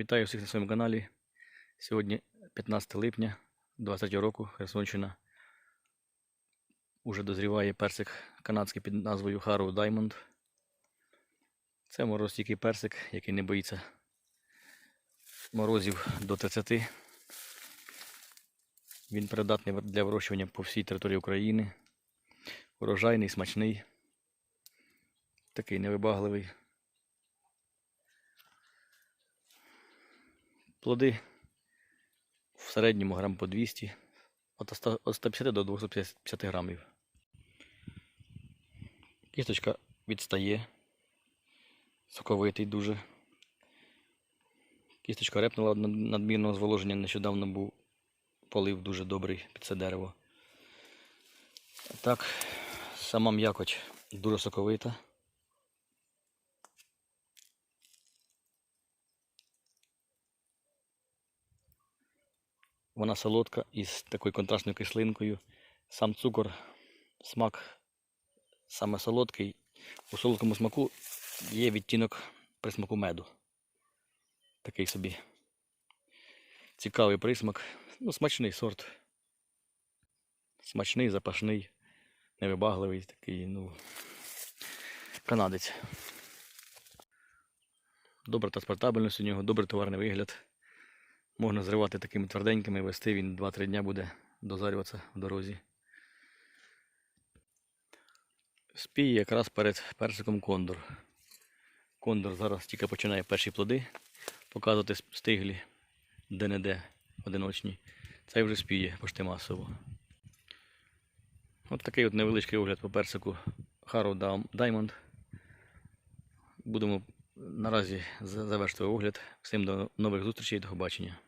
Вітаю всіх на своєму каналі. Сьогодні 15 липня 20 року Херсонщина. Уже дозріває персик канадський під назвою Harrow Diamond. Це морозстійкий персик, який не боїться морозів до 30. Він придатний для вирощування по всій території України. Урожайний, смачний, такий невибагливий. Плоди в середньому грам по 200, от 150 до 250 грамів. Кісточка відстає, соковитий дуже. Кісточка репнула надмірного зволоження, нещодавно був полив дуже добрий під це дерево. Так, сама м'якоть дуже соковита. Вона солодка із такою контрастною кислинкою. Сам цукор, смак саме солодкий. У солодкому смаку є відтінок присмаку меду. Такий собі цікавий присмак. Ну, смачний сорт. Смачний, запашний, невибагливий, такий, ну, канадець. Добра транспортабельність у нього, добрий товарний вигляд. Можна зривати такими тверденькими, вести він 2-3 дня буде дозарюватися в дорозі. Спіє якраз перед персиком кондор. Кондор зараз тільки починає перші плоди показувати стиглі, де-не-де одиночні. Цей вже спіє почти масово. От такий от невеличкий огляд по персику Harrow Diamond. Будемо наразі завершити огляд. Всім до нових зустрічей, до побачення.